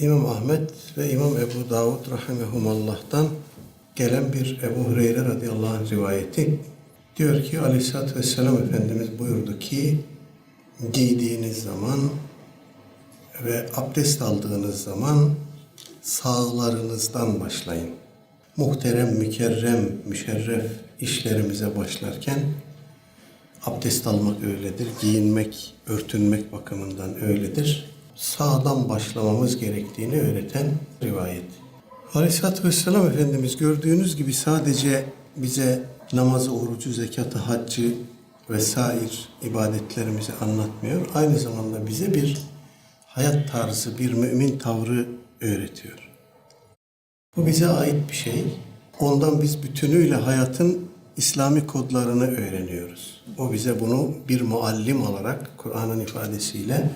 İmam Ahmet ve İmam Ebu Davud rahimehumallah'tan gelen bir Ebu Hureyre radıyallahu anh rivayeti. Diyor ki aleyhissalatü vesselam Efendimiz buyurdu ki giydiğiniz zaman ve abdest aldığınız zaman sağlarınızdan başlayın. Muhterem, mükerrem, müşerref işlerimize başlarken abdest almak öyledir, giyinmek, örtünmek bakımından öyledir. Sağdan başlamamız gerektiğini öğreten rivayet. Aleyhisselatü Vesselam Efendimiz gördüğünüz gibi sadece bize namazı, orucu, zekatı, haccı vesair ibadetlerimizi anlatmıyor. Aynı zamanda bize bir hayat tarzı, bir mümin tavrı öğretiyor. Bu bize ait bir şey. Ondan biz bütünüyle hayatın İslami kodlarını öğreniyoruz. O bize bunu bir muallim olarak, Kur'an'ın ifadesiyle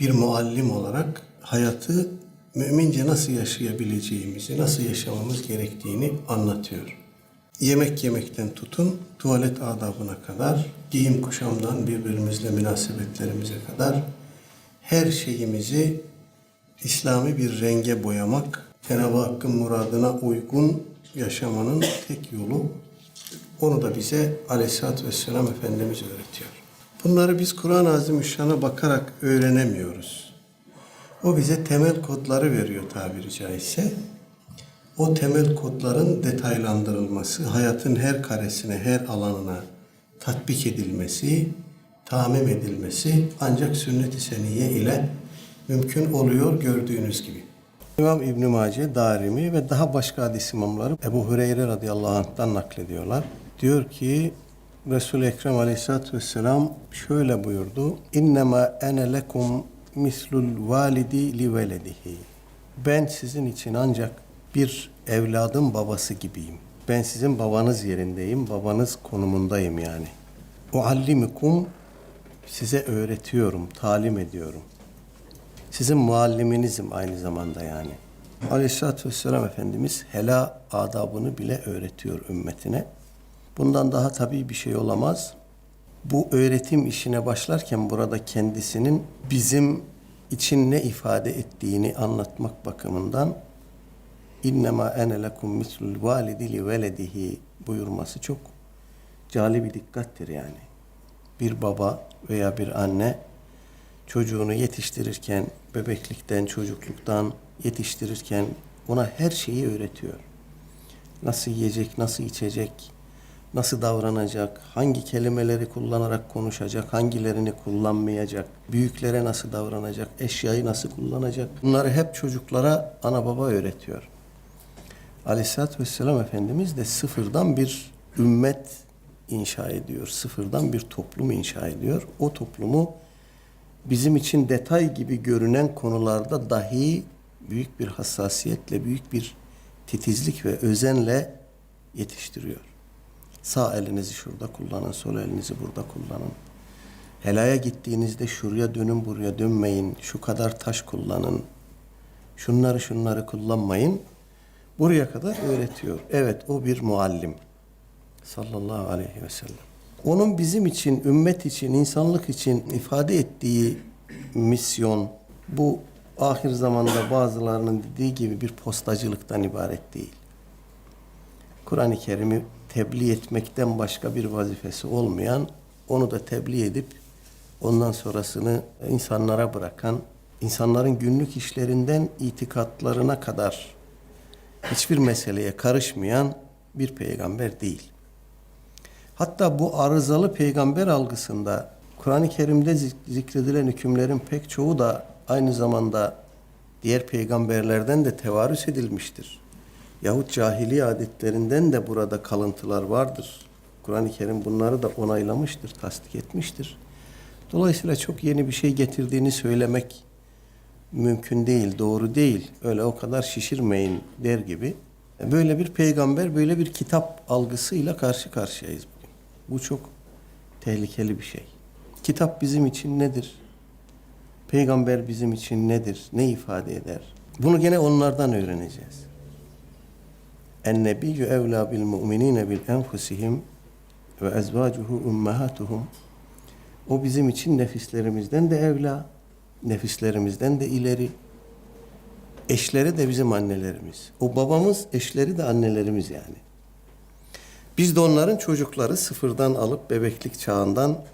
bir muallim olarak hayatı mümince nasıl yaşayabileceğimizi, nasıl yaşamamız gerektiğini anlatıyor. Yemek yemekten tutun, tuvalet adabına kadar, giyim kuşamdan birbirimizle münasebetlerimize kadar her şeyimizi İslami bir renge boyamak, Cenab-ı Hakk'ın muradına uygun yaşamanın tek yolu. Onu da bize Aleyhisselatü Vesselam Efendimiz öğretiyor. Bunları biz Kur'an-ı Azimüşşan'a bakarak öğrenemiyoruz. O bize temel kodları veriyor tabiri caizse. O temel kodların detaylandırılması, hayatın her karesine, her alanına tatbik edilmesi, tamim edilmesi ancak sünnet-i seniyye ile mümkün oluyor gördüğünüz gibi. İmam İbn Mace, Darimi ve daha başka hadis imamları Ebu Hureyre radıyallahu anh'tan naklediyorlar. Diyor ki Resul-i Ekrem aleyhissalatü vesselam şöyle buyurdu. İnnemâ ene lekum mislul validi li veledihi. Ben sizin için ancak bir evladın babası gibiyim. Ben sizin babanız yerindeyim, babanız konumundayım yani. Uallimikum size öğretiyorum, talim ediyorum. Sizin mualliminizim aynı zamanda yani. Aleyhisselatü Vesselam Efendimiz hela adabını bile öğretiyor ümmetine. Bundan daha tabii bir şey olamaz. Bu öğretim işine başlarken burada kendisinin bizim için ne ifade ettiğini anlatmak bakımından innema ene lekum mislul validi li veledihi buyurması çok cali bir dikkattir yani. Bir baba veya bir anne çocuğunu yetiştirirken, bebeklikten, çocukluktan yetiştirirken ona her şeyi öğretiyor. Nasıl yiyecek, nasıl içecek, nasıl davranacak, hangi kelimeleri kullanarak konuşacak, hangilerini kullanmayacak, büyüklere nasıl davranacak, eşyayı nasıl kullanacak. Bunları hep çocuklara ana baba öğretiyor. Aleyhisselatü Vesselam Efendimiz de sıfırdan bir ümmet inşa ediyor. Sıfırdan bir toplum inşa ediyor. O toplumu bizim için detay gibi görünen konularda dahi büyük bir hassasiyetle, büyük bir titizlik ve özenle yetiştiriyor. Sağ elinizi şurada kullanın, sol elinizi burada kullanın. Helaya gittiğinizde şuraya dönün, buraya dönmeyin. Şu kadar taş kullanın. Şunları şunları kullanmayın. Buraya kadar öğretiyor. Evet o bir muallim. Sallallahu aleyhi ve sellem. Onun bizim için, ümmet için, insanlık için ifade ettiği misyon bu ahir zamanda bazılarının dediği gibi bir postacılıktan ibaret değil. Kur'an-ı Kerim'i tebliğ etmekten başka bir vazifesi olmayan, onu da tebliğ edip ondan sonrasını insanlara bırakan, insanların günlük işlerinden itikatlarına kadar hiçbir meseleye karışmayan bir peygamber değil. Hatta bu arızalı peygamber algısında Kur'an-ı Kerim'de zikredilen hükümlerin pek çoğu da aynı zamanda diğer peygamberlerden de tevarüs edilmiştir. Yahut cahili adetlerinden de burada kalıntılar vardır. Kur'an-ı Kerim bunları da onaylamıştır, tasdik etmiştir. Dolayısıyla çok yeni bir şey getirdiğini söylemek mümkün değil, doğru değil. Öyle o kadar şişirmeyin der gibi. Böyle bir peygamber, böyle bir kitap algısıyla karşı karşıyayız bugün. Bu çok tehlikeli bir şey. Kitap bizim için nedir? Peygamber bizim için nedir? Ne ifade eder? Bunu gene onlardan öğreneceğiz. En-nebiyyü evlâ bil mu'minîne bil enfusihim ve ezvâcuhu ummahatuhum. O bizim için nefislerimizden de evla, nefislerimizden de ileri. Eşleri de bizim annelerimiz. O babamız, eşleri de annelerimiz yani. Biz de onların çocukları sıfırdan alıp bebeklik çağından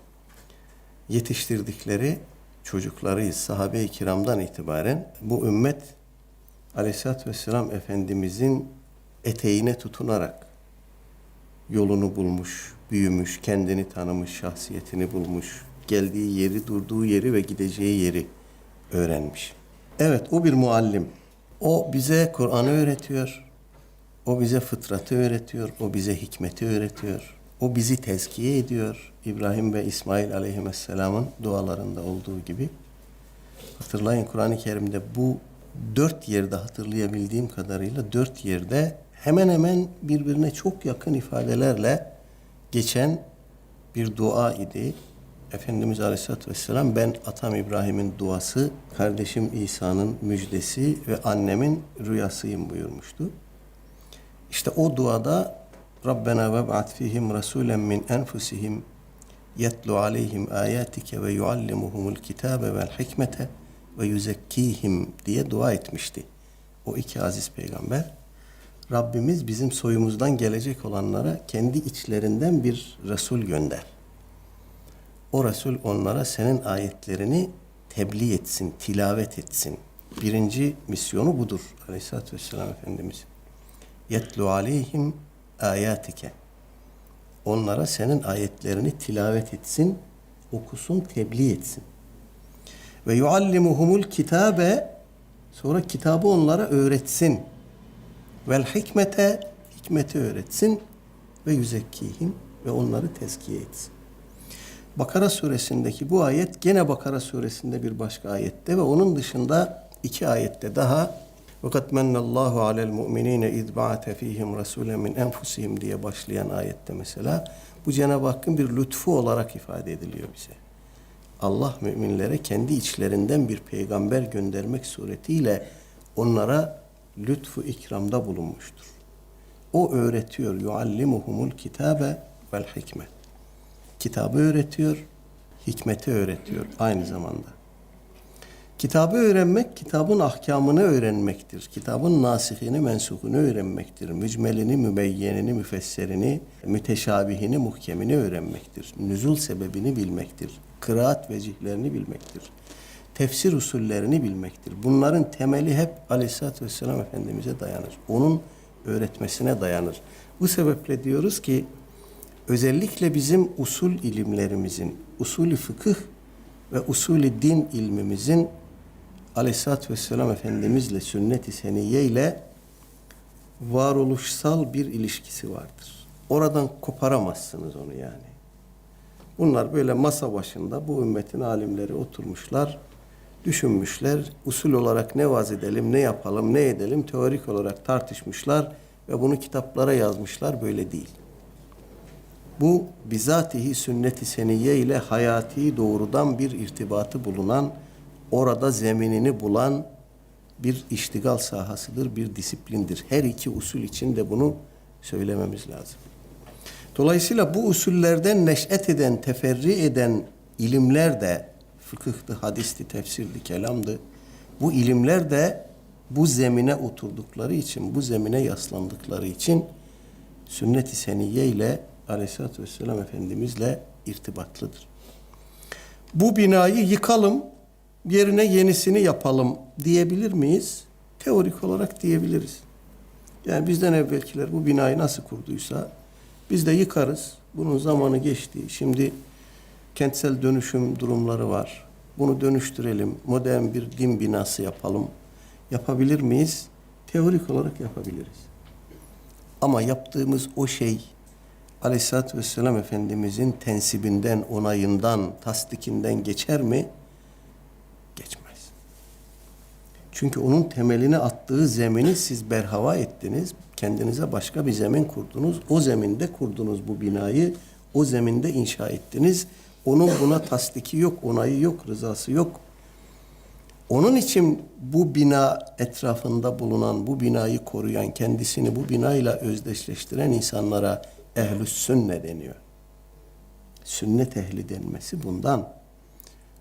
yetiştirdikleri çocuklarıyız. Sahabe-i kiramdan itibaren bu ümmet Aleyhisselatü Vesselam Efendimizin eteğine tutunarak yolunu bulmuş, büyümüş, kendini tanımış, şahsiyetini bulmuş, geldiği yeri, durduğu yeri ve gideceği yeri öğrenmiş. Evet, o bir muallim. O bize Kur'an'ı öğretiyor. O bize fıtratı öğretiyor. O bize hikmeti öğretiyor. O bizi tezkiye ediyor. İbrahim ve İsmail aleyhisselamın dualarında olduğu gibi. Hatırlayın Kur'an-ı Kerim'de bu dört yerde hatırlayabildiğim kadarıyla dört yerde hemen hemen birbirine çok yakın ifadelerle geçen bir dua idi. Efendimiz Aleyhisselatü Vesselam ben atam İbrahim'in duası, kardeşim İsa'nın müjdesi ve annemin rüyasıyım buyurmuştu. İşte o duada Rabbena ve ba'at fihim rasulen min enfusihim yetlu aleyhim ayatike ve yuallimuhumul kitabe vel hikmete ve yüzekkihim diye dua etmişti. O iki aziz peygamber. Rabbimiz bizim soyumuzdan gelecek olanlara kendi içlerinden bir Resul gönder. O Resul onlara senin ayetlerini tebliğ etsin, tilavet etsin. Birinci misyonu budur Aleyhisselatü Vesselam Efendimiz. Yetlu aleyhim ayatike. Onlara senin ayetlerini tilavet etsin, okusun, tebliğ etsin. Ve yuallimuhumul kitabe sonra kitabı onlara öğretsin. Vel hikmete hikmeti öğretsin ve yüzekkihim ve onları tezkiye etsin. Bakara suresindeki bu ayet gene Bakara suresinde bir başka ayette ve onun dışında iki ayette daha fakat mennallahu alel mu'minine iz ba'ate fihim rasulen min enfusihim diye başlayan ayette mesela bu Cenab-ı Hakk'ın bir lütfu olarak ifade ediliyor bize. Allah müminlere kendi içlerinden bir peygamber göndermek suretiyle onlara lütfu ikramda bulunmuştur. O öğretiyor. Yuallimuhumul kitabe vel hikme. Kitabı öğretiyor, hikmeti öğretiyor aynı zamanda. Kitabı öğrenmek, kitabın ahkamını öğrenmektir. Kitabın nasihini, mensuhunu öğrenmektir. Mücmelini, mübeyyenini, müfesserini, müteşabihini, muhkemini öğrenmektir. Nüzul sebebini bilmektir. Kıraat vecihlerini bilmektir. Tefsir usullerini bilmektir. Bunların temeli hep Aleyhisselatü Vesselam Efendimiz'e dayanır. Onun öğretmesine dayanır. Bu sebeple diyoruz ki özellikle bizim usul ilimlerimizin, usulü fıkıh ve usulü din ilmimizin Aleyhisselatü Vesselam Efendimizle sünnet-i seniyye ile varoluşsal bir ilişkisi vardır. Oradan koparamazsınız onu yani. Bunlar böyle masa başında bu ümmetin alimleri oturmuşlar, düşünmüşler. Usul olarak ne vaz edelim, ne yapalım, ne edelim teorik olarak tartışmışlar ve bunu kitaplara yazmışlar. Böyle değil. Bu bizatihi sünnet-i seniyye ile hayati doğrudan bir irtibatı bulunan, orada zeminini bulan bir iştigal sahasıdır, bir disiplindir. Her iki usul için de bunu söylememiz lazım. Dolayısıyla bu usullerden neş'et eden, teferri eden ilimler de fıkıhtı, hadisti, tefsirdi, kelamdı. Bu ilimler de bu zemine oturdukları için, bu zemine yaslandıkları için sünnet-i seniyye ile Aleyhisselatü Vesselam Efendimizle irtibatlıdır. Bu binayı yıkalım, yerine yenisini yapalım diyebilir miyiz? Teorik olarak diyebiliriz. Yani bizden evvelkiler bu binayı nasıl kurduysa biz de yıkarız. Bunun zamanı geçti. Şimdi kentsel dönüşüm durumları var. Bunu dönüştürelim. Modern bir din binası yapalım. Yapabilir miyiz? Teorik olarak yapabiliriz. Ama yaptığımız o şey Aleyhisselatü Vesselam Efendimizin tensibinden, onayından, tasdikinden geçer mi? Geçmez. Çünkü onun temelini attığı zemini siz berhava ettiniz. Kendinize başka bir zemin kurdunuz. O zeminde kurdunuz bu binayı. O zeminde inşa ettiniz. Onun buna tasdiki yok, onayı yok, rızası yok. Onun için bu bina etrafında bulunan, bu binayı koruyan, kendisini bu binayla özdeşleştiren insanlara ehl sünne deniyor. Sünnet ehli denmesi bundan.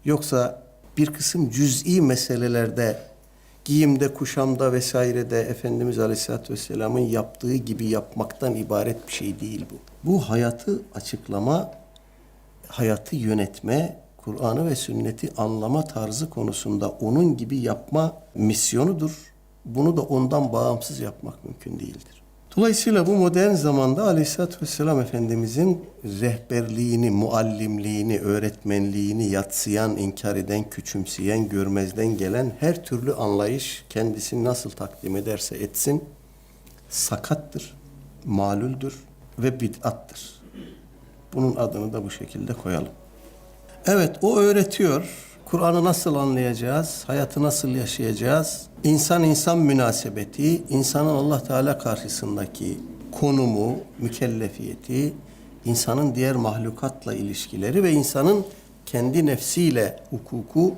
Yoksa bir kısım cüz'i meselelerde giyimde, kuşamda vesairede Efendimiz Aleyhisselatü Vesselam'ın yaptığı gibi yapmaktan ibaret bir şey değil bu. Bu hayatı açıklama, hayatı yönetme, Kur'an'ı ve sünneti anlama tarzı konusunda onun gibi yapma misyonudur. Bunu da ondan bağımsız yapmak mümkün değildir. Dolayısıyla bu modern zamanda Aleyhisselatü Vesselam Efendimizin rehberliğini, muallimliğini, öğretmenliğini yatsıyan, inkar eden, küçümseyen, görmezden gelen her türlü anlayış kendisini nasıl takdim ederse etsin sakattır, malüldür ve bid'attır. Bunun adını da bu şekilde koyalım. Evet, o öğretiyor. Kur'an'ı nasıl anlayacağız? Hayatı nasıl yaşayacağız? İnsan insan münasebeti, insanın Allah Teala karşısındaki konumu, mükellefiyeti, insanın diğer mahlukatla ilişkileri ve insanın kendi nefsiyle hukuku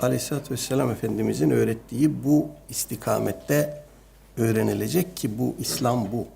Aleyhisselatü Vesselam Efendimizin öğrettiği bu istikamette öğrenilecek ki bu İslam bu.